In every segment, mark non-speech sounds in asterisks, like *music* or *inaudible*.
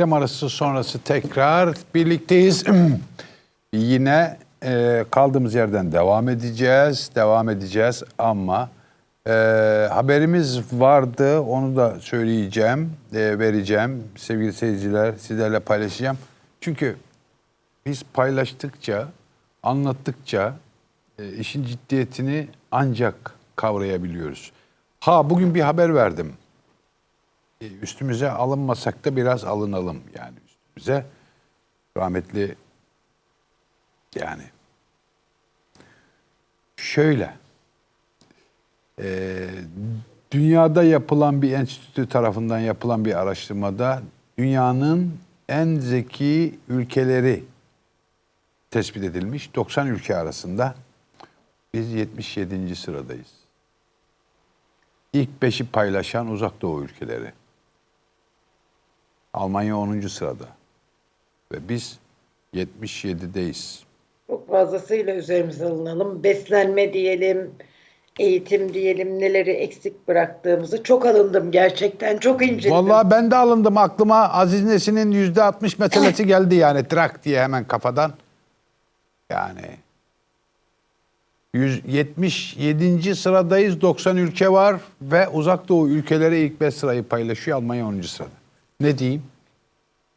Reklam arası sonrası tekrar birlikteyiz. *clears throat* Yine e, kaldığımız yerden devam edeceğiz, devam edeceğiz ama e, haberimiz vardı, onu da söyleyeceğim, e, vereceğim sevgili seyirciler, sizlerle paylaşacağım. Çünkü biz paylaştıkça, anlattıkça e, işin ciddiyetini ancak kavrayabiliyoruz. Ha bugün bir haber verdim. E, üstümüze alınmasak da biraz alınalım yani üstümüze. Rahmetli yani şöyle e, dünyada yapılan bir enstitü tarafından yapılan bir araştırmada dünyanın en zeki ülkeleri tespit edilmiş. 90 ülke arasında biz 77. sıradayız. İlk beşi paylaşan uzak doğu ülkeleri. Almanya 10. sırada. Ve biz 77'deyiz. Çok fazlasıyla üzerimize alınalım. Beslenme diyelim, eğitim diyelim, neleri eksik bıraktığımızı çok alındım gerçekten. Çok inceledim. Vallahi ben de alındım aklıma Aziz Nesin'in yüzde 60 meselesi geldi yani trak diye hemen kafadan. Yani 177. sıradayız 90 ülke var ve uzak doğu ülkeleri ilk 5 sırayı paylaşıyor Almanya 10. sırada. Ne diyeyim?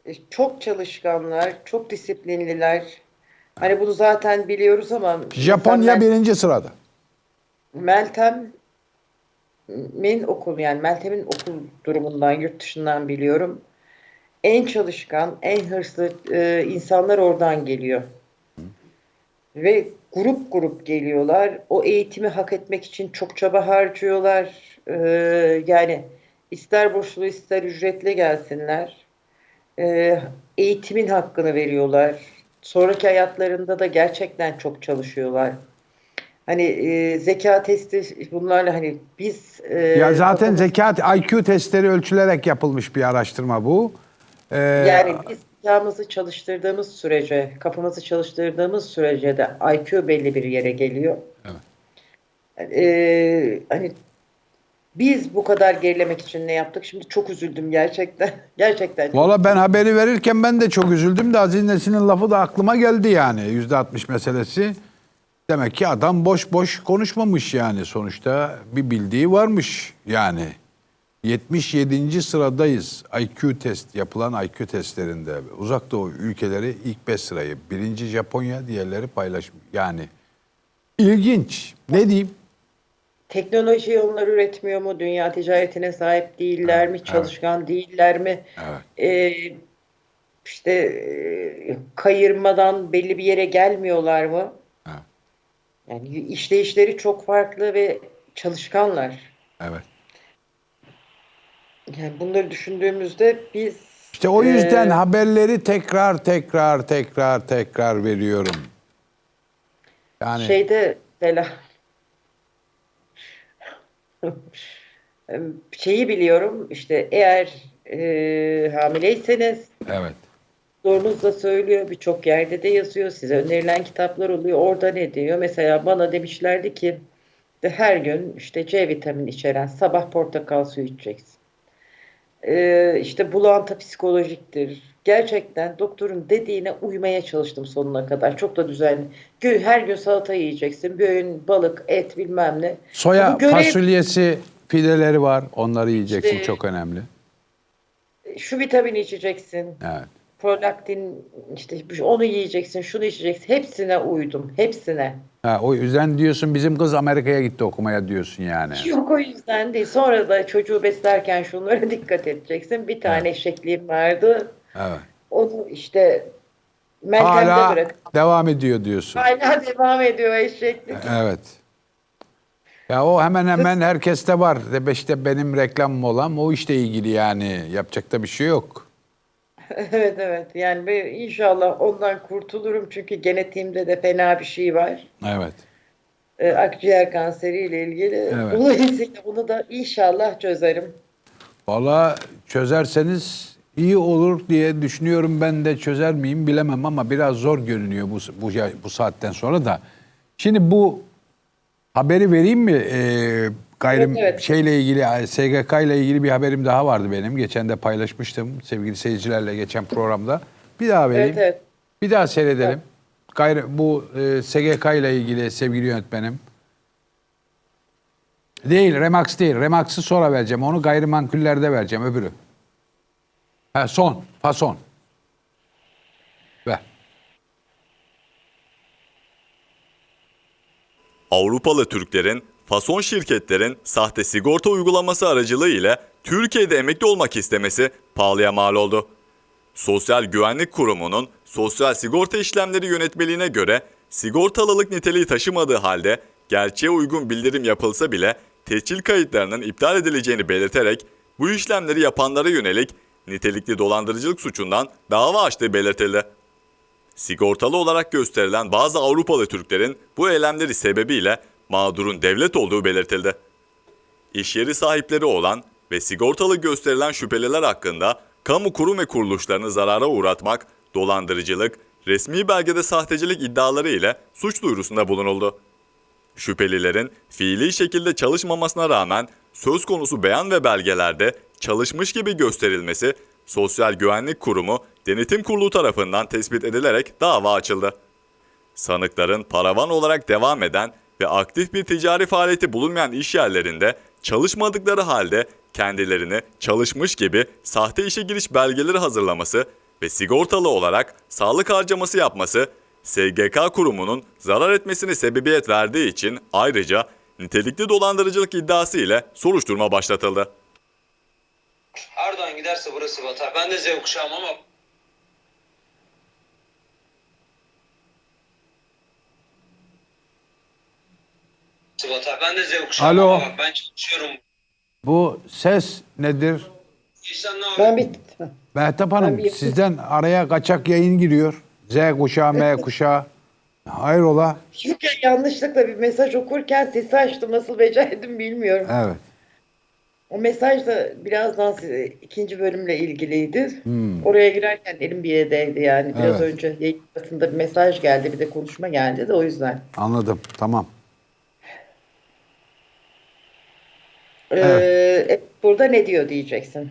E, Çok çalışkanlar, çok disiplinliler. Hani bunu zaten biliyoruz ama Japonya insanlar- birinci sırada. Meltem'in okul yani Meltem'in okul durumundan yurt dışından biliyorum. En çalışkan, en hırslı e, insanlar oradan geliyor. Ve grup grup geliyorlar. O eğitimi hak etmek için çok çaba harcıyorlar. E, yani ister burslu ister ücretli gelsinler. E, eğitimin hakkını veriyorlar. Sonraki hayatlarında da gerçekten çok çalışıyorlar. Hani e, zeka testi bunlarla hani biz e, Ya zaten zekat IQ testleri ölçülerek yapılmış bir araştırma bu. Ee, yani biz zekamızı çalıştırdığımız sürece, kafamızı çalıştırdığımız sürece de IQ belli bir yere geliyor. Evet. Ee, hani biz bu kadar gerilemek için ne yaptık? Şimdi çok üzüldüm gerçekten. *laughs* Gerçekten. çok Valla ben haberi verirken ben de çok üzüldüm de Aziz Nesin'in lafı da aklıma geldi yani yüzde 60 meselesi. Demek ki adam boş boş konuşmamış yani sonuçta bir bildiği varmış yani. 77. sıradayız IQ test yapılan IQ testlerinde. Uzak Doğu ülkeleri ilk 5 sırayı. Birinci Japonya, diğerleri paylaşmış. Yani ilginç. Ne diyeyim? Teknoloji onlar üretmiyor mu? Dünya ticaretine sahip değiller mi? Çalışkan değiller mi? Evet. Ee, işte e, kayırmadan belli bir yere gelmiyorlar mı? Evet. Yani işleyişleri çok farklı ve çalışkanlar. Evet. Yani bunları düşündüğümüzde biz İşte o yüzden e, haberleri tekrar tekrar tekrar tekrar veriyorum. Yani şeyde Sela *laughs* şeyi biliyorum işte eğer e, hamileyseniz evet. Doktorunuz da söylüyor, birçok yerde de yazıyor. Size önerilen kitaplar oluyor. Orada ne diyor? Mesela bana demişlerdi ki de her gün işte C vitamini içeren sabah portakal suyu içeceksin. Ee, işte bulantı psikolojiktir. Gerçekten doktorun dediğine uymaya çalıştım sonuna kadar. Çok da düzenli. Gün, her gün salata yiyeceksin. Bir öğün balık, et bilmem ne. Soya görev- fasulyesi fideleri var. Onları yiyeceksin İşte- çok önemli. Şu vitamini içeceksin. Evet. Prolaktin işte onu yiyeceksin, şunu içeceksin. Hepsine uydum. Hepsine. Ha, o yüzden diyorsun bizim kız Amerika'ya gitti okumaya diyorsun yani. Yok o yüzden değil. Sonra da çocuğu beslerken şunlara dikkat edeceksin. Bir tane eşekliğim vardı. Evet. Onu işte Meltem'de Hala bırak. devam ediyor diyorsun. Hala devam ediyor eşeklik. Evet. Ya o hemen hemen herkeste var. De işte benim reklamım olan o işle ilgili yani. Yapacak da bir şey yok. *laughs* evet evet. Yani ben inşallah ondan kurtulurum. Çünkü genetiğimde de fena bir şey var. Evet. Ee, akciğer kanseriyle ilgili. Evet. Dolayısıyla *laughs* bunu da inşallah çözerim. Valla çözerseniz iyi olur diye düşünüyorum. Ben de çözer miyim bilemem ama biraz zor görünüyor bu, bu, bu saatten sonra da. Şimdi bu haberi vereyim mi? Ee, gayrim Evet, evet. şeyle ilgili SGK ile ilgili bir haberim daha vardı benim. Geçen de paylaşmıştım sevgili seyircilerle geçen programda. Bir daha vereyim. Evet evet. Bir daha seyredelim. Gayri, bu e, SGK ile ilgili sevgili yönetmenim. Değil, Remax değil. Remax'ı sonra vereceğim. Onu gayrimenkullerde vereceğim öbürü. Ha, son, fason. Ver. Avrupalı Türklerin fason şirketlerin sahte sigorta uygulaması aracılığı ile Türkiye'de emekli olmak istemesi pahalıya mal oldu. Sosyal Güvenlik Kurumu'nun sosyal sigorta işlemleri yönetmeliğine göre sigortalılık niteliği taşımadığı halde gerçeğe uygun bildirim yapılsa bile tescil kayıtlarının iptal edileceğini belirterek bu işlemleri yapanlara yönelik nitelikli dolandırıcılık suçundan dava açtığı belirtildi. Sigortalı olarak gösterilen bazı Avrupalı Türklerin bu eylemleri sebebiyle mağdurun devlet olduğu belirtildi. İş yeri sahipleri olan ve sigortalı gösterilen şüpheliler hakkında kamu kurum ve kuruluşlarını zarara uğratmak, dolandırıcılık, resmi belgede sahtecilik iddiaları ile suç duyurusunda bulunuldu. Şüphelilerin fiili şekilde çalışmamasına rağmen söz konusu beyan ve belgelerde çalışmış gibi gösterilmesi Sosyal Güvenlik Kurumu Denetim Kurulu tarafından tespit edilerek dava açıldı. Sanıkların paravan olarak devam eden ve aktif bir ticari faaliyeti bulunmayan iş yerlerinde çalışmadıkları halde kendilerini çalışmış gibi sahte işe giriş belgeleri hazırlaması ve sigortalı olarak sağlık harcaması yapması SGK kurumunun zarar etmesine sebebiyet verdiği için ayrıca nitelikli dolandırıcılık iddiası ile soruşturma başlatıldı. Erdoğan giderse burası batar. Ben de Z kuşağım ama batar. Ben de Z kuşağım Alo. ama bak ben çalışıyorum. Bu ses nedir? İhsan ne Ben bittim. Mehtap Hanım bir- sizden araya kaçak yayın giriyor. Z kuşağı, M kuşağı. Hayrola? Çünkü yanlışlıkla bir mesaj okurken sesi açtım. Nasıl becerdim bilmiyorum. Evet. O mesaj da birazdan size ikinci bölümle ilgiliydi. Oraya girerken elim bir yerdeydi yani. Biraz Evet. önce yayın bir mesaj geldi, bir de konuşma geldi de o yüzden. Anladım. Tamam. Ee, e, burada ne diyor diyeceksin.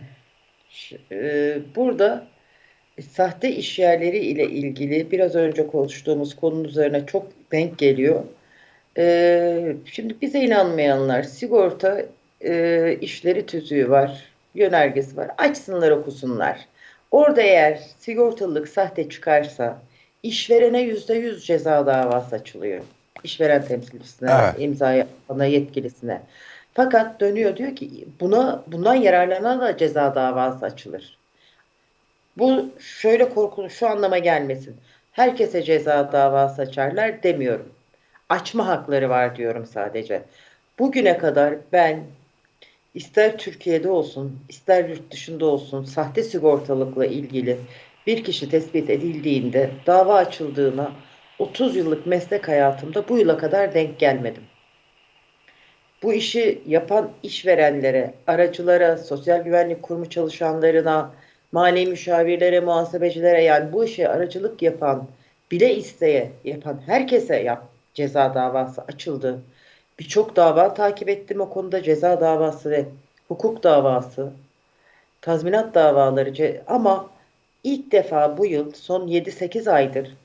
Ş- e, burada sahte işyerleri ile ilgili biraz önce konuştuğumuz konunun üzerine çok denk geliyor. Ee, şimdi bize inanmayanlar sigorta e, işleri tüzüğü var, yönergesi var. Açsınlar okusunlar. Orada eğer sigortalılık sahte çıkarsa işverene yüzde yüz ceza davası açılıyor. İşveren temsilcisine, Evet. imzaya ana yetkilisine. Fakat dönüyor diyor ki buna bundan yararlanan da ceza davası açılır. Bu şöyle korkulu şu anlama gelmesin. Herkese ceza davası açarlar demiyorum. Açma hakları var diyorum sadece. Bugüne kadar ben ister Türkiye'de olsun, ister yurt dışında olsun sahte sigortalıkla ilgili bir kişi tespit edildiğinde dava açıldığına 30 yıllık meslek hayatımda bu yıla kadar denk gelmedim. Bu işi yapan işverenlere, aracılara, sosyal güvenlik kurumu çalışanlarına, mali müşavirlere, muhasebecilere yani bu işe aracılık yapan, bile isteye yapan herkese yap, ceza davası açıldı. Birçok dava takip ettim o konuda ceza davası ve hukuk davası, tazminat davaları ama ilk defa bu yıl son 7-8 aydır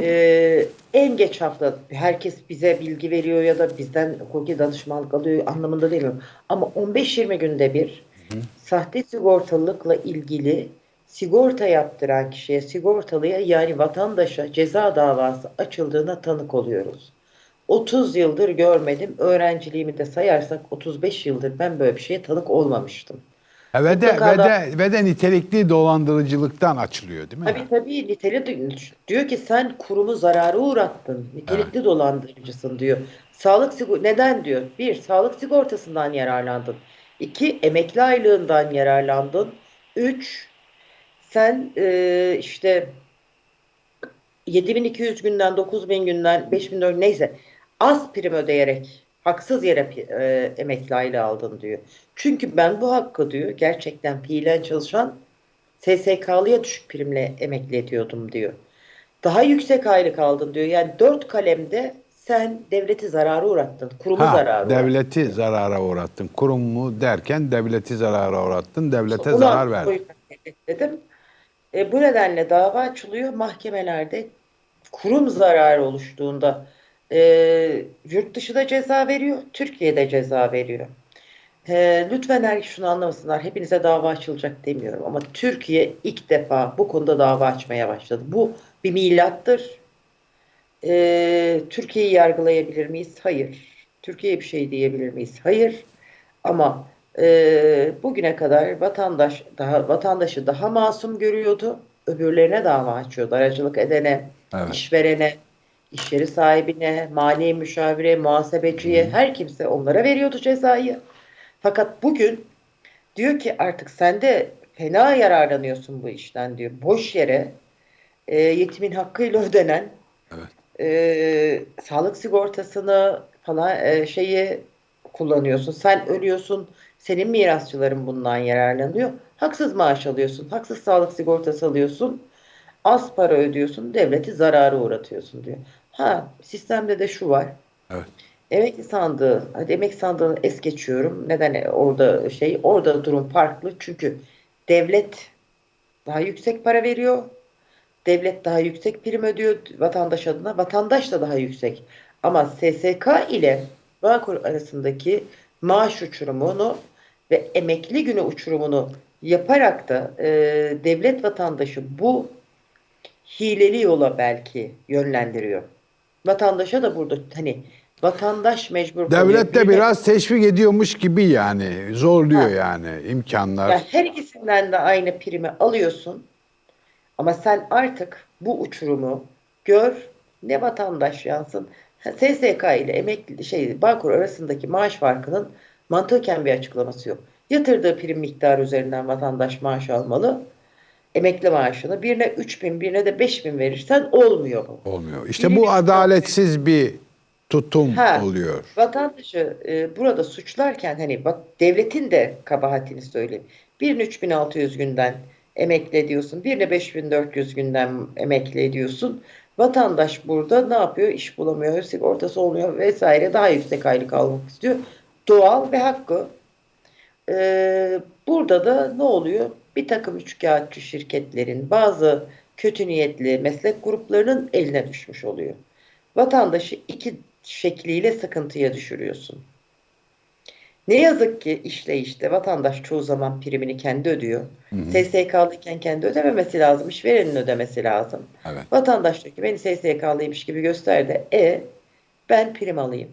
ee, en geç hafta herkes bize bilgi veriyor ya da bizden hukuki danışmanlık alıyor anlamında demiyorum. Ama 15-20 günde bir sahte sigortalılıkla ilgili sigorta yaptıran kişiye, sigortalıya yani vatandaşa ceza davası açıldığına tanık oluyoruz. 30 yıldır görmedim. Öğrenciliğimi de sayarsak 35 yıldır ben böyle bir şeye tanık olmamıştım. Ha, ve de, Mutlaka ve da- de, ve de nitelikli dolandırıcılıktan açılıyor değil mi? Tabii tabii niteli diyor ki sen kurumu zarara uğrattın. Nitelikli dolandırıcısın diyor. Sağlık sigor neden diyor? Bir, sağlık sigortasından yararlandın. İki, emekli aylığından yararlandın. Üç, sen e, işte 7200 günden 9000 günden 5000 neyse az prim ödeyerek haksız yere e, emekli aylığı aldın diyor. Çünkü ben bu hakkı diyor gerçekten fiilen çalışan SSK'lıya düşük primle emekli ediyordum diyor. Daha yüksek aylık aldın diyor. Yani dört kalemde sen devleti zarara uğrattın. Kurumu Ha, zarara uğrattın. devleti zarara uğrattın. Kurumu derken devleti zarara uğrattın. Devlete Bunu zarar verdin. dedim. E, bu nedenle dava açılıyor mahkemelerde. Kurum zararı oluştuğunda e, yurt dışı da ceza veriyor, Türkiye'de ceza veriyor. E, lütfen her şunu anlamasınlar. Hepinize dava açılacak demiyorum ama Türkiye ilk defa bu konuda dava açmaya başladı. Bu bir milattır. E, Türkiye'yi yargılayabilir miyiz? Hayır. Türkiye'ye bir şey diyebilir miyiz? Hayır. Ama e, bugüne kadar vatandaş daha vatandaşı daha masum görüyordu. Öbürlerine dava açıyordu. Aracılık edene, Evet. işverene, iş yeri sahibine, mali müşavire, muhasebeciye, her kimse onlara veriyordu cezayı. Fakat bugün diyor ki artık sen de fena yararlanıyorsun bu işten diyor. Boş yere e, yetimin hakkıyla *laughs* ödenen e, sağlık sigortasını falan e, şeyi kullanıyorsun. Sen ölüyorsun. Senin mirasçıların bundan yararlanıyor. Haksız maaş alıyorsun. Haksız sağlık sigortası alıyorsun. Az para ödüyorsun. Devleti zarara uğratıyorsun diyor. Ha sistemde de şu var. Evet. Emekli sandığı, hadi emekli sandığını es geçiyorum. Neden orada şey, orada durum farklı. Çünkü devlet daha yüksek para veriyor. Devlet daha yüksek prim ödüyor vatandaş adına. Vatandaş da daha yüksek. Ama SSK ile Bağkur arasındaki maaş uçurumunu ve emekli günü uçurumunu yaparak da e, devlet vatandaşı bu hileli yola belki yönlendiriyor. Vatandaşa da burada hani vatandaş mecbur. Devlet de Bir biraz teşvik ediyormuş gibi yani. Zorluyor Ha. yani imkanlar. Ya her ikisinden de aynı primi alıyorsun. Ama sen artık bu uçurumu gör ne vatandaş yansın. SSK ile emekli şey Bağkur arasındaki maaş farkının mantıken bir açıklaması yok. Yatırdığı prim miktarı üzerinden vatandaş maaş almalı. Emekli maaşını birine 3 bin birine de 5 bin verirsen olmuyor. Olmuyor. İşte Biri bu adaletsiz bir tutum Ha. oluyor. Vatandaşı e, burada suçlarken hani bak devletin de kabahatini söyleyeyim. Birini 3600 günden emekli ediyorsun. Birini 5400 günden emekli ediyorsun. Vatandaş burada ne yapıyor? İş bulamıyor, sigortası olmuyor vesaire. Daha yüksek aylık almak istiyor. Doğal ve hakkı. Ee, burada da ne oluyor? Bir takım üçkağıtçı şirketlerin bazı kötü niyetli meslek gruplarının eline düşmüş oluyor. Vatandaşı iki şekliyle sıkıntıya düşürüyorsun. Ne yazık ki işleyişte vatandaş çoğu zaman primini kendi ödüyor. SSK'lıyken kendi ödememesi lazım, işverenin ödemesi lazım. Evet. Vatandaş diyor ki beni SSK'lıymış gibi göster de e ben prim alayım.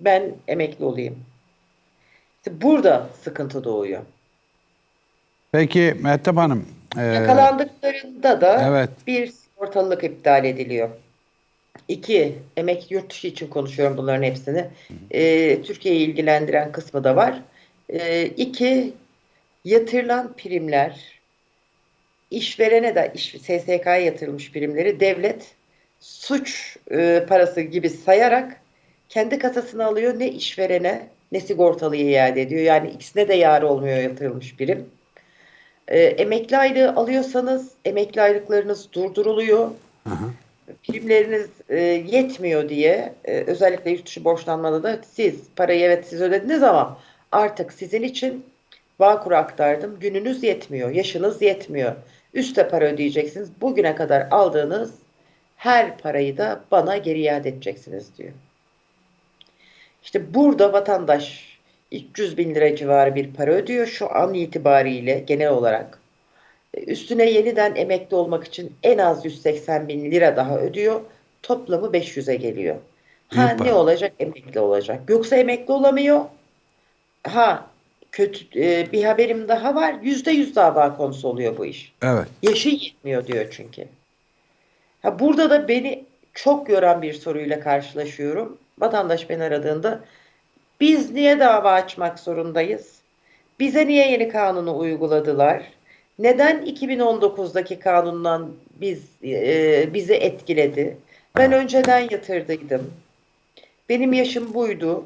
Ben emekli olayım. İşte burada sıkıntı doğuyor. Peki Mehtap Hanım. e, Yakalandıklarında da evet. bir sigortalılık iptal ediliyor. İki, emek yurt dışı için konuşuyorum bunların hepsini. Ee, Türkiye'yi ilgilendiren kısmı da var. Ee, iki, yatırılan primler, işverene de iş, SSK'ya yatırılmış primleri devlet suç e, parası gibi sayarak kendi kasasına alıyor. Ne işverene ne sigortalıya iade ediyor. Yani ikisine de yar olmuyor yatırılmış prim. E, emekli aylığı alıyorsanız emekli aylıklarınız durduruluyor. Primleriniz e, yetmiyor diye e, özellikle yurt dışı borçlanmada da siz parayı evet siz ödediniz ama artık sizin için Bağkur'a aktardım. Gününüz yetmiyor, yaşınız yetmiyor. Üste para ödeyeceksiniz. Bugüne kadar aldığınız her parayı da bana geri iade edeceksiniz diyor. İşte burada vatandaş 300 bin lira civarı bir para ödüyor şu an itibariyle genel olarak. E, Üstüne yeniden emekli olmak için en az 180 bin lira daha ödüyor. Toplamı 500'e geliyor. Ha Büyük para. ne olacak? Emekli olacak. Yoksa emekli olamıyor. Ha kötü e, bir haberim daha var. Yüzde yüz dava konusu oluyor bu iş. Evet. Yaşı yetmiyor diyor çünkü. Ha, burada da beni çok yoran bir soruyla karşılaşıyorum. Vatandaş beni aradığında biz niye dava açmak zorundayız? Bize niye yeni kanunu uyguladılar? Neden 2019'daki kanundan biz e, bizi etkiledi? Ben önceden yatırdıydım. Benim yaşım buydu.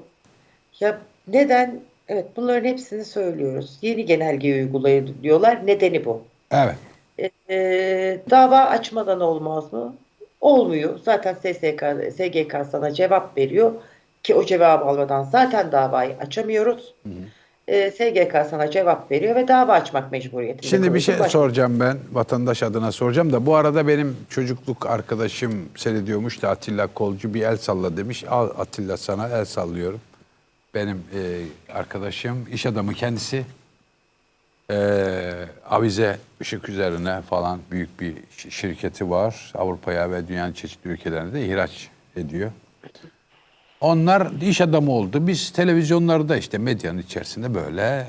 Ya neden? Evet bunların hepsini söylüyoruz. Yeni genelgeyi uyguluyorlar. Nedeni bu. Evet. E, dava açmadan olmaz mı? Olmuyor. Zaten SSK, SGK sana cevap veriyor ki o cevabı almadan zaten davayı açamıyoruz. Ee, SGK sana cevap veriyor ve dava açmak mecburiyetinde. Şimdi bir şey Baş- soracağım ben. Vatandaş adına soracağım da bu arada benim çocukluk arkadaşım seyrediyormuş da Atilla Kolcu bir el salla demiş. Al Atilla sana el sallıyorum. Benim e, arkadaşım, iş adamı kendisi. E, avize ışık üzerine falan büyük bir şi- şirketi var. Avrupa'ya ve dünyanın çeşitli ülkelerine de ihraç ediyor. Onlar iş adamı oldu. Biz televizyonlarda işte medyanın içerisinde böyle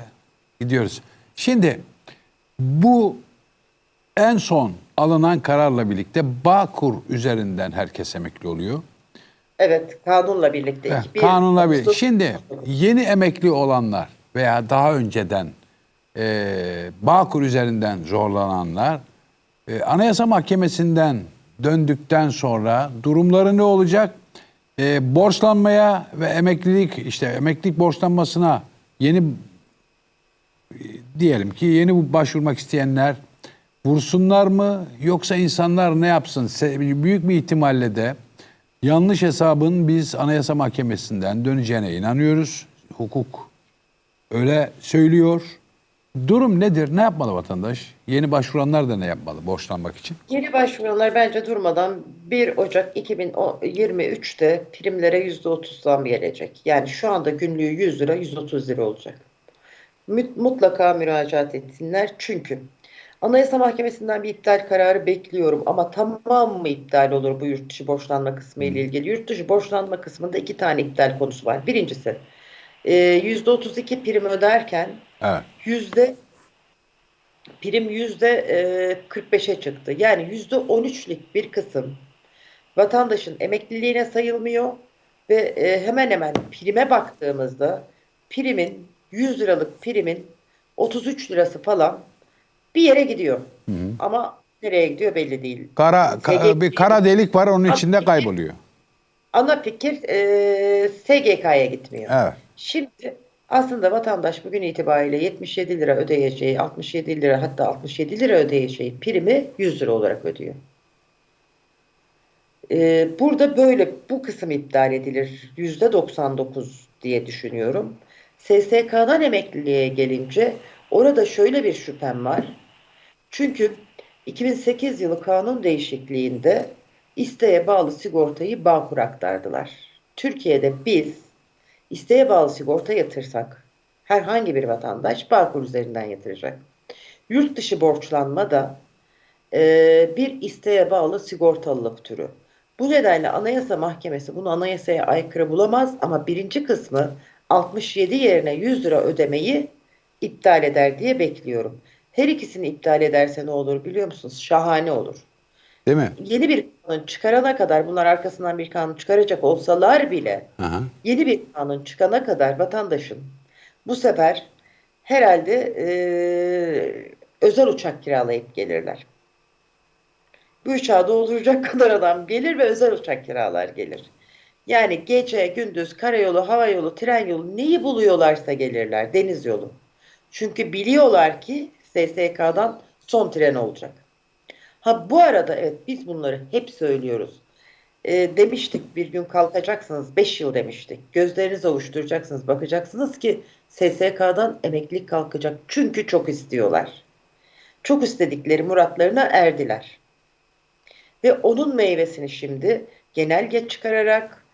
gidiyoruz. Şimdi bu en son alınan kararla birlikte Bağkur üzerinden herkes emekli oluyor. Evet, kanunla birlikte. Eh, 2000 Kanunla bir. Ağustos- Şimdi yeni emekli olanlar veya daha önceden e, Bağkur üzerinden zorlananlar e, Anayasa Mahkemesi'nden döndükten sonra durumları ne olacak? E, borçlanmaya ve emeklilik işte emeklilik borçlanmasına yeni diyelim ki yeni başvurmak isteyenler vursunlar mı yoksa insanlar ne yapsın? Büyük bir ihtimalle de yanlış hesabın biz Anayasa Mahkemesi'nden döneceğine inanıyoruz. Hukuk öyle söylüyor. Durum nedir? Ne yapmalı vatandaş? Yeni başvuranlar da ne yapmalı borçlanmak için? Yeni başvuranlar bence durmadan 1 Ocak 2023'te primlere %30 zam gelecek. Yani şu anda günlüğü 100 lira 130 lira olacak. Mutlaka müracaat etsinler çünkü Anayasa Mahkemesi'nden bir iptal kararı bekliyorum ama tamam mı iptal olur bu yurt dışı borçlanma kısmı ile ilgili? Yurt dışı borçlanma kısmında iki tane iptal konusu var. Birincisi e, %32 prim öderken Evet. yüzde prim yüzde e, 45'e çıktı. Yani yüzde 13'lük bir kısım vatandaşın emekliliğine sayılmıyor ve e, hemen hemen prime baktığımızda primin 100 liralık primin 33 lirası falan bir yere gidiyor. Ama nereye gidiyor belli değil. Kara ka- bir kara delik var onun içinde kayboluyor. Ana fikir e, SGK'ya gitmiyor. Evet. Şimdi aslında vatandaş bugün itibariyle 77 lira ödeyeceği, 67 lira hatta 67 lira ödeyeceği primi 100 lira olarak ödüyor. Ee, burada böyle bu kısım iptal edilir. %99 diye düşünüyorum. SSK'dan emekliliğe gelince orada şöyle bir şüphem var. Çünkü 2008 yılı kanun değişikliğinde isteğe bağlı sigortayı Bağkur aktardılar. Türkiye'de biz isteğe bağlı sigorta yatırsak herhangi bir vatandaş Bağkur üzerinden yatıracak. Yurt dışı borçlanma da e, bir isteğe bağlı sigortalılık türü. Bu nedenle Anayasa Mahkemesi bunu anayasaya aykırı bulamaz ama birinci kısmı 67 yerine 100 lira ödemeyi iptal eder diye bekliyorum. Her ikisini iptal ederse ne olur biliyor musunuz? Şahane olur. Değil mi? Yeni bir kanun çıkarana kadar bunlar arkasından bir kanun çıkaracak olsalar bile Aha. yeni bir kanun çıkana kadar vatandaşın bu sefer herhalde eee, özel uçak kiralayıp gelirler. Bu uçağı dolduracak *laughs* kadar adam gelir ve özel uçak kiralar gelir. Yani gece, gündüz, karayolu, hava yolu, tren yolu neyi buluyorlarsa gelirler. Deniz yolu. Çünkü biliyorlar ki SSK'dan son tren olacak. Ha bu arada evet biz bunları hep söylüyoruz. E, demiştik bir gün kalkacaksınız 5 yıl demiştik. Gözlerinizi ovuşturacaksınız bakacaksınız ki SSK'dan emeklilik kalkacak. Çünkü çok istiyorlar. Çok istedikleri muratlarına erdiler. Ve onun meyvesini şimdi genelge çıkararak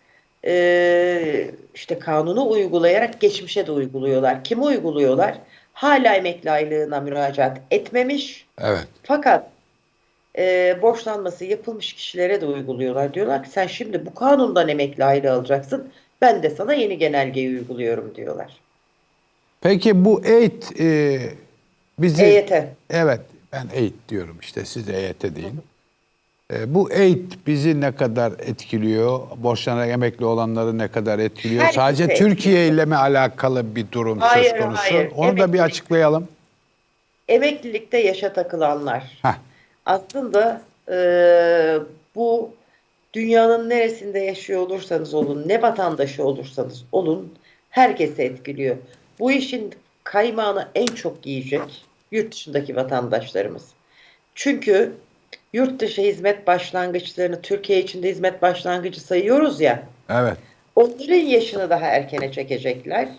e, işte kanunu uygulayarak geçmişe de uyguluyorlar. Kimi uyguluyorlar? Hala emekli aylığına müracaat etmemiş. Evet. Fakat e, borçlanması yapılmış kişilere de uyguluyorlar. Diyorlar ki sen şimdi bu kanundan emekli aylığı alacaksın. Ben de sana yeni genelgeyi uyguluyorum diyorlar. Peki bu eğit e, bizi EYT. Evet ben eğit diyorum işte siz EYT deyin. E, bu eğit bizi ne kadar etkiliyor? Borçlanarak emekli olanları ne kadar etkiliyor? Herkese Sadece etkiliyor. Türkiye ile mi alakalı bir durum Hayır, söz konusu? hayır. Onu da bir Emeklilik- açıklayalım. Emeklilikte yaşa takılanlar. Heh. Aslında e, bu dünyanın neresinde yaşıyor olursanız olun, ne vatandaşı olursanız olun herkese etkiliyor. Bu işin kaymağını en çok yiyecek yurt dışındaki vatandaşlarımız. Çünkü yurt dışı hizmet başlangıçlarını Türkiye içinde hizmet başlangıcı sayıyoruz ya. Evet. Onların yaşını daha erkene çekecekler.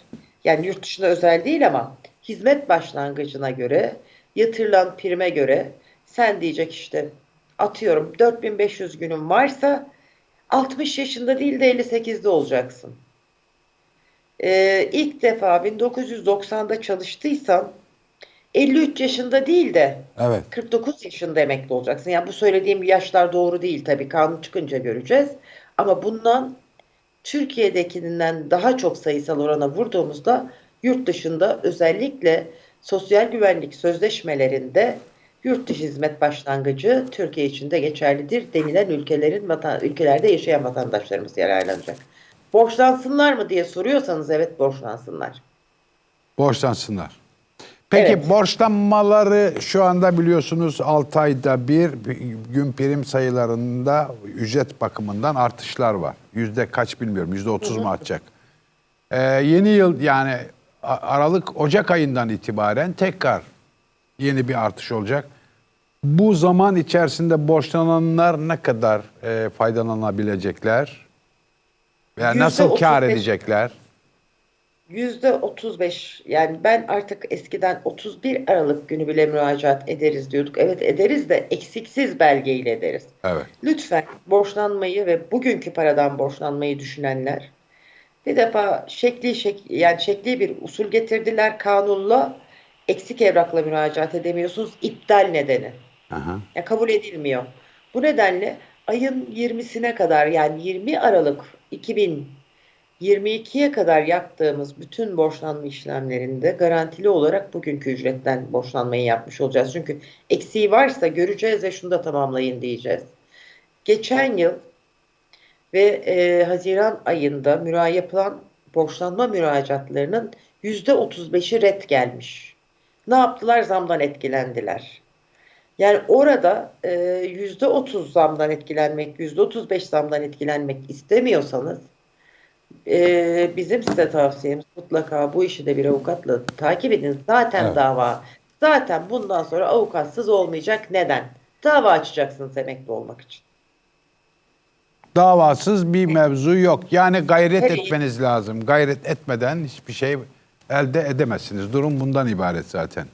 Yani yurt dışında özel değil ama hizmet başlangıcına göre, yatırılan prime göre sen diyecek işte atıyorum 4500 günün varsa 60 yaşında değil de 58'de olacaksın. Ee, ilk defa 1990'da çalıştıysan 53 yaşında değil de Evet. 49 yaşında emekli olacaksın. Yani bu söylediğim yaşlar doğru değil tabii. Kanun çıkınca göreceğiz. Ama bundan Türkiye'dekinden daha çok sayısal orana vurduğumuzda yurt dışında özellikle sosyal güvenlik sözleşmelerinde yurt dışı hizmet başlangıcı Türkiye için de geçerlidir denilen ülkelerin ülkelerde yaşayan vatandaşlarımız yararlanacak. Borçlansınlar mı diye soruyorsanız evet borçlansınlar. Borçlansınlar. Peki Evet. borçlanmaları şu anda biliyorsunuz 6 ayda bir gün prim sayılarında ücret bakımından artışlar var. Yüzde kaç bilmiyorum. Yüzde otuz mu artacak? Ee, yeni yıl yani Aralık Ocak ayından itibaren tekrar yeni bir artış olacak. Bu zaman içerisinde borçlananlar ne kadar e, faydalanabilecekler? Veya nasıl kar 35 edecekler? Yüzde 35 yani ben artık eskiden 31 Aralık günü bile müracaat ederiz diyorduk. Evet ederiz de eksiksiz belgeyle ederiz. Evet. Lütfen borçlanmayı ve bugünkü paradan borçlanmayı düşünenler bir defa şekli şek yani şekli bir usul getirdiler kanunla eksik evrakla müracaat edemiyorsunuz iptal nedeni. Aha. Ya kabul edilmiyor. Bu nedenle ayın 20'sine kadar yani 20 Aralık 2022'ye kadar yaptığımız bütün borçlanma işlemlerinde garantili olarak bugünkü ücretten borçlanmayı yapmış olacağız. Çünkü eksiği varsa göreceğiz ve şunu da tamamlayın diyeceğiz. Geçen yıl ve e, Haziran ayında müra yapılan borçlanma müracaatlarının %35'i red gelmiş. Ne yaptılar? Zamdan etkilendiler. Yani orada e, yüzde otuz zamdan etkilenmek, yüzde otuz beş zamdan etkilenmek istemiyorsanız e, bizim size tavsiyemiz mutlaka bu işi de bir avukatla takip edin. Zaten Evet. dava, zaten bundan sonra avukatsız olmayacak. Neden? Dava açacaksınız emekli olmak için. davasız bir mevzu yok. Yani gayret Tabii. etmeniz lazım. Gayret etmeden hiçbir şey elde edemezsiniz. Durum bundan ibaret zaten.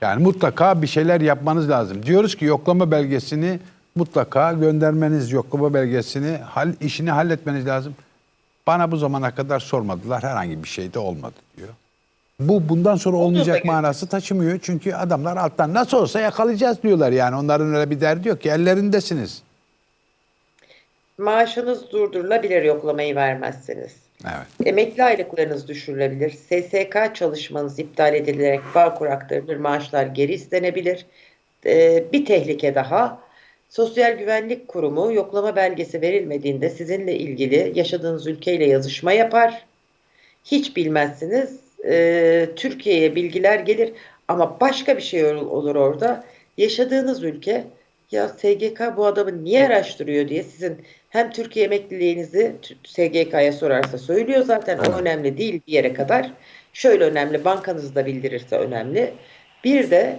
Yani mutlaka bir şeyler yapmanız lazım. Diyoruz ki yoklama belgesini mutlaka göndermeniz, yoklama belgesini hal, işini halletmeniz lazım. Bana bu zamana kadar sormadılar. Herhangi bir şey de olmadı diyor. Bu bundan sonra olmayacak manası taşımıyor. Çünkü adamlar alttan nasıl olsa yakalayacağız diyorlar yani. Onların öyle bir derdi yok ki ellerindesiniz. Maaşınız durdurulabilir yoklamayı vermezseniz. Evet. Emekli aylıklarınız düşürülebilir. SSK çalışmanız iptal edilerek Bağkur aktarılır. Maaşlar geri istenebilir. Ee, bir tehlike daha. Sosyal Güvenlik Kurumu yoklama belgesi verilmediğinde sizinle ilgili yaşadığınız ülkeyle yazışma yapar. Hiç bilmezsiniz. Ee, Türkiye'ye bilgiler gelir ama başka bir şey ol- olur orada. Yaşadığınız ülke ya SGK bu adamı niye araştırıyor diye sizin hem Türkiye emekliliğinizi SGK'ya sorarsa söylüyor zaten o önemli değil bir yere kadar. Şöyle önemli bankanız da bildirirse önemli. Bir de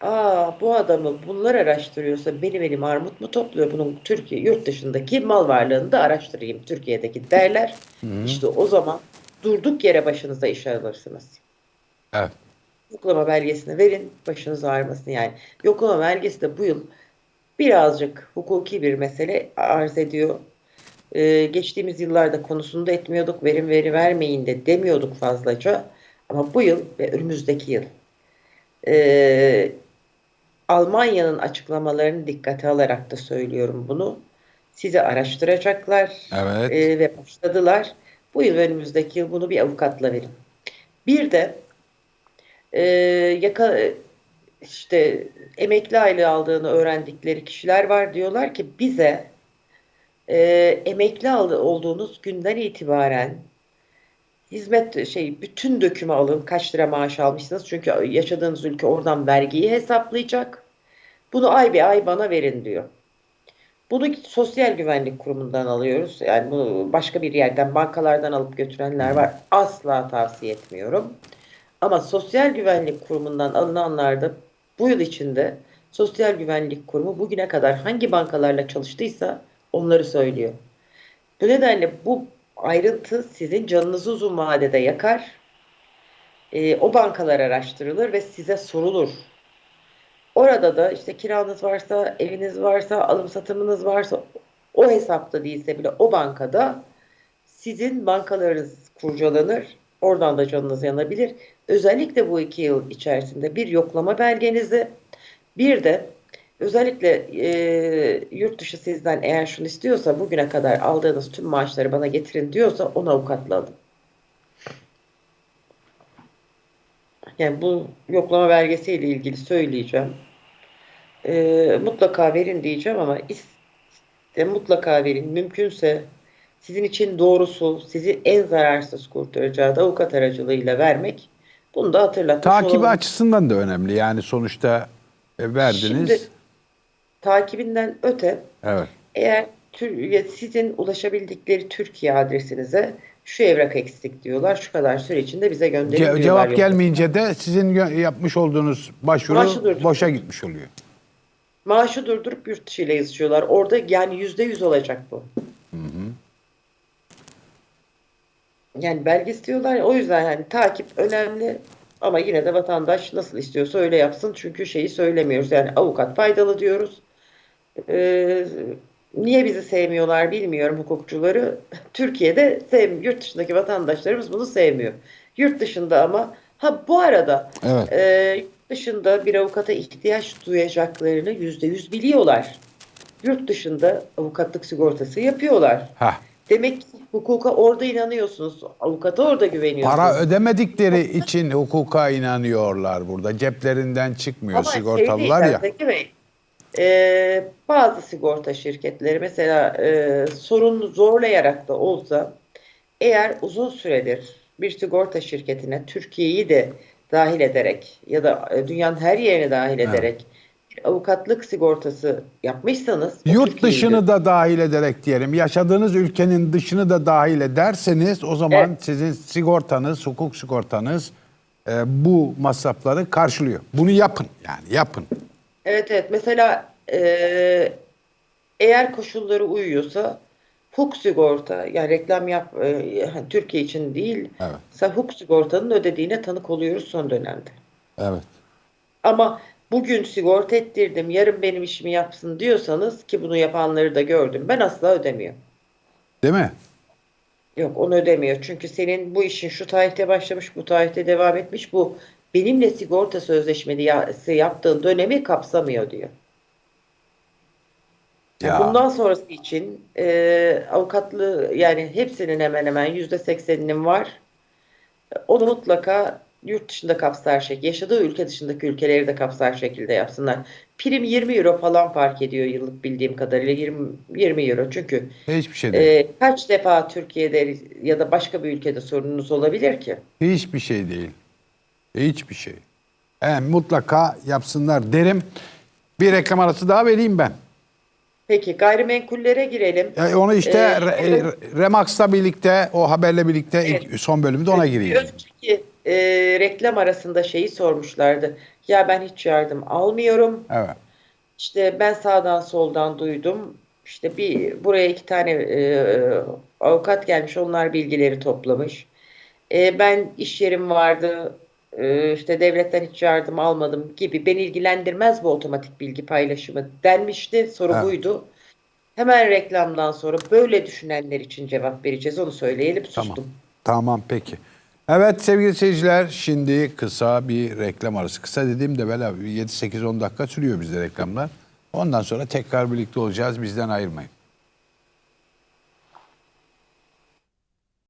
aa bu adamı bunlar araştırıyorsa benim elim armut mu topluyor bunun Türkiye yurt dışındaki mal varlığını da araştırayım Türkiye'deki derler. İşte o zaman durduk yere başınıza iş alırsınız. Evet. Yoklama belgesini verin, başınız ağrımasın yani. Yoklama belgesi de bu yıl birazcık hukuki bir mesele arz ediyor. Ee, geçtiğimiz yıllarda konusunu da etmiyorduk, verim veri vermeyin de demiyorduk fazlaca. Ama bu yıl ve önümüzdeki yıl ee, Almanya'nın açıklamalarını dikkate alarak da söylüyorum bunu. Sizi araştıracaklar Evet. ee, ve başladılar. Bu yıl önümüzdeki yıl bunu bir avukatla verin. Bir de e, yaka işte emekli aylığı aldığını öğrendikleri kişiler var diyorlar ki bize e, emekli olduğunuz günden itibaren hizmet şey bütün dökümü alın kaç lira maaş almışsınız çünkü yaşadığınız ülke oradan vergiyi hesaplayacak. Bunu ay bir ay bana verin diyor. Bunu Sosyal Güvenlik Kurumu'ndan alıyoruz. Yani bunu başka bir yerden bankalardan alıp götürenler var. Asla tavsiye etmiyorum. Ama Sosyal Güvenlik Kurumu'ndan alınanlarda bu yıl içinde Sosyal Güvenlik Kurumu bugüne kadar hangi bankalarla çalıştıysa onları söylüyor. Bu nedenle bu ayrıntı sizin canınızı uzun vadede yakar. Ee, o bankalar araştırılır ve size sorulur. Orada da işte kiranız varsa, eviniz varsa, alım satımınız varsa o hesapta değilse bile o bankada sizin bankalarınız kurcalanır. Oradan da canınız yanabilir. Özellikle bu iki yıl içerisinde bir yoklama belgenizi bir de özellikle e, yurt dışı sizden eğer şunu istiyorsa bugüne kadar aldığınız tüm maaşları bana getirin diyorsa onu avukatla alın. Yani bu yoklama belgesiyle ilgili söyleyeceğim. E, mutlaka verin diyeceğim ama is- mutlaka verin. Mümkünse sizin için doğrusu, sizi en zararsız kurtaracağı da avukat aracılığıyla vermek. Bunu da hatırlatmış Takibi olalım. açısından da önemli. Yani sonuçta e, verdiniz. Şimdi takibinden öte evet. eğer sizin ulaşabildikleri Türkiye adresinize şu evrak eksik diyorlar. Şu kadar süre içinde bize gönderin Ce- diyorlar. cevap Yok. gelmeyince de sizin yapmış olduğunuz başvuru Maaşı boşa gitmiş oluyor. Maaşı durdurup yurt dışı ile yazışıyorlar. Orada yani yüzde yüz olacak bu. Yani belge istiyorlar. O yüzden yani takip önemli. Ama yine de vatandaş nasıl istiyorsa öyle yapsın. Çünkü şeyi söylemiyoruz. Yani avukat faydalı diyoruz. Ee, niye bizi sevmiyorlar bilmiyorum hukukçuları. *laughs* Türkiye'de sev, yurt dışındaki vatandaşlarımız bunu sevmiyor. Yurt dışında ama ha bu arada Evet. e, yurt dışında bir avukata ihtiyaç duyacaklarını yüzde yüz biliyorlar. Yurt dışında avukatlık sigortası yapıyorlar. Hah. Demek ki hukuka orada inanıyorsunuz. Avukata orada güveniyorsunuz. Para ödemedikleri için hukuka inanıyorlar burada. Ceplerinden çıkmıyor Ama sigortalılar şey ya. Zeki Bey, e, bazı sigorta şirketleri mesela e, sorun zorlayarak da olsa eğer uzun süredir bir sigorta şirketine Türkiye'yi de dahil ederek ya da e, dünyanın her yerini dahil ederek bir avukatlık sigortası yapmışsanız Yurt dışını da dahil ederek diyelim. Yaşadığınız ülkenin dışını da dahil ederseniz o zaman Evet. sizin sigortanız, hukuk sigortanız e, bu masrafları karşılıyor. Bunu yapın yani yapın. Evet evet mesela e, eğer koşulları uyuyorsa hukuk sigorta yani reklam yap e, Türkiye için değil Evet. hukuk sigortanın ödediğine tanık oluyoruz son dönemde. Evet. Ama bugün sigorta ettirdim yarın benim işimi yapsın diyorsanız ki bunu yapanları da gördüm ben asla ödemiyorum. Değil mi? Yok onu ödemiyor. Çünkü senin bu işin şu tarihte başlamış, bu tarihte devam etmiş. Bu benimle sigorta sözleşmesi yaptığın dönemi kapsamıyor diyor. Ya. Bundan sonrası için e, avukatlığı yani hepsinin hemen hemen yüzde sekseninin var. Onu mutlaka yurt dışında kapsar şekilde, yaşadığı ülke dışındaki ülkeleri de kapsar şekilde yapsınlar. Prim 20 euro falan fark ediyor yıllık bildiğim kadarıyla 20, 20 euro. Çünkü Hiçbir şey değil. e, kaç defa Türkiye'de ya da başka bir ülkede sorununuz olabilir ki? Hiçbir şey değil. Hiçbir şey. Yani mutlaka yapsınlar derim. Bir reklam arası daha vereyim ben. Peki gayrimenkullere girelim. E, onu işte Ee, e, Remax'la birlikte o haberle birlikte Evet. son bölümde ona gireyim. Önceki e, reklam arasında şeyi sormuşlardı. Ya ben hiç yardım almıyorum. Evet. İşte ben sağdan soldan duydum. İşte bir buraya iki tane e, avukat gelmiş. Onlar bilgileri toplamış. E, ben iş yerim vardı. e, işte devletten hiç yardım almadım gibi. Beni ilgilendirmez bu otomatik bilgi paylaşımı denmişti. Soru Evet. buydu. Hemen reklamdan sonra böyle düşünenler için cevap vereceğiz. Onu söyleyelim. Sustum. Tamam. Tamam peki. Evet sevgili seyirciler şimdi kısa bir reklam arası. Kısa dediğimde böyle 7-8-10 dakika sürüyor bizde reklamlar. Ondan sonra tekrar birlikte olacağız. Bizden ayırmayın.